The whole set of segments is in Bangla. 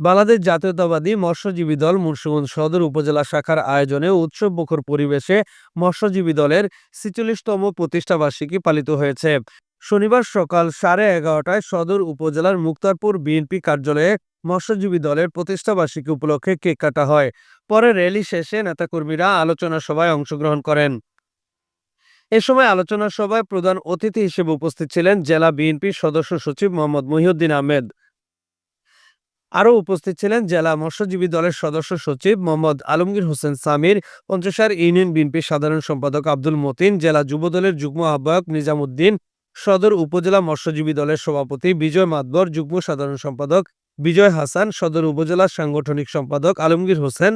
বাংলাদেশ জাতীয়তাবাদী মৎস্যজীবী দল মুন্সিগঞ্জ সদর উপজেলা শাখার আয়োজনে উৎসব মুখর পরিবেশে মৎস্যজীবী দলের ছিচল্লিশতম প্রতিষ্ঠাবার্ষিকী পালিত হয়েছে। শনিবার সকাল সাড়ে এগারোটায় সদর উপজেলার মুক্তারপুর বিএনপি কার্যালয়ে মৎস্যজীবী দলের প্রতিষ্ঠাবার্ষিকী উপলক্ষে কেক কাটা হয়। পরে র্যালি শেষে নেতাকর্মীরা আলোচনা সভায় অংশগ্রহণ করেন। এ সময় আলোচনা সভায় প্রধান অতিথি হিসেবে উপস্থিত ছিলেন জেলা বিএনপির সদস্য সচিব মোহাম্মদ মহিউদ্দিন আহমেদ। আরও উপস্থিত ছিলেন জেলা মৎস্যজীবী দলের সদস্য সচিব মোহাম্মদ আলমগীর হোসেন সামির, পঞ্চসার ইউনিয়ন বিএনপির সাধারণ সম্পাদক আব্দুল মতিন, জেলা যুবদলের যুগ্ম আহ্বায়ক নিজামুদ্দিন, সদর উপজেলা মৎস্যজীবী দলের সভাপতি বিজয় মাতবর, যুগ্ম সাধারণ সম্পাদক বিজয় হাসান, সদর উপজেলা সাংগঠনিক সম্পাদক আলমগীর হোসেন।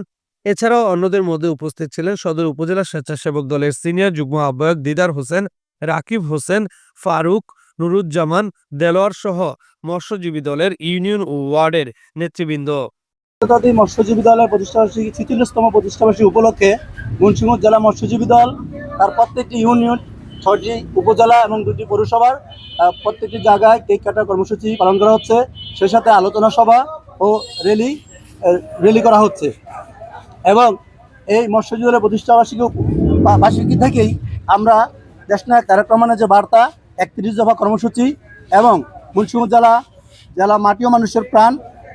এছাড়াও অন্যদের মধ্যে উপস্থিত ছিলেন সদর উপজেলা স্বেচ্ছাসেবক দলের সিনিয়র যুগ্ম আহ্বায়ক দিদার হোসেন, রাকিব হোসেন, ফারুক নুরুজ্জামান দেলোয়ার সহ মৎস্যজীবী দলের ইউনিয়ন ও ওয়ার্ডের নেতৃবৃন্দ। মৎস্যজীবী দলের প্রতিষ্ঠাবার্ষিকী ছিচল্লিশতম প্রতিষ্ঠাবার্ষিকী উপলক্ষে মুন্সিগঞ্জ জেলা মৎস্যজীবী দল, তার প্রত্যেকটি ইউনিয়ন ছয়টি উপজেলা এবং দুটি পৌরসভার প্রত্যেকটি জায়গায় কেক কাটার কর্মসূচি পালন করা হচ্ছে। সেই সাথে আলোচনা সভা ও র্যালি র্যালি করা হচ্ছে। এবং এই মৎস্যজীবী দলের প্রতিষ্ঠাবার্ষিকী বার্ষিকী থেকেই আমরা দেশনায়ক তারেক যে বার্তা একত্রিশ দফা কর্মসূচি এবং মুন্সিগঞ্জ জেলা জেলা মাটি ও মানুষের প্রাণ,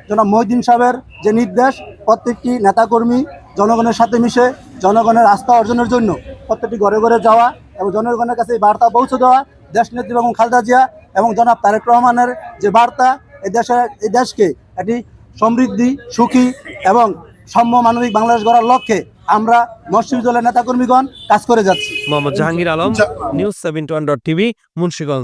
জনাব মহিদিন সাহেবের যে নির্দেশ, প্রত্যেকটি নেতাকর্মী জনগণের সাথে মিশে জনগণের আস্থা অর্জনের জন্য প্রত্যেকটি ঘরে ঘরে যাওয়া এবং জনগণের কাছে এই বার্তা পৌঁছে দেওয়া দেশ নেত্রী এবং খালেদা জিয়া এবং জনাব তারেক রহমানের যে বার্তা, এই দেশের এই দেশকে একটি সমৃদ্ধি, সুখী এবং সাম্য মানবিক বাংলাদেশ গড়ার লক্ষ্যে আমরা মৎস্য দলের নেতাকর্মীগণ কাজ করে যাচ্ছি। Mohammad Jahangir Alam news seven TV Munshiganj.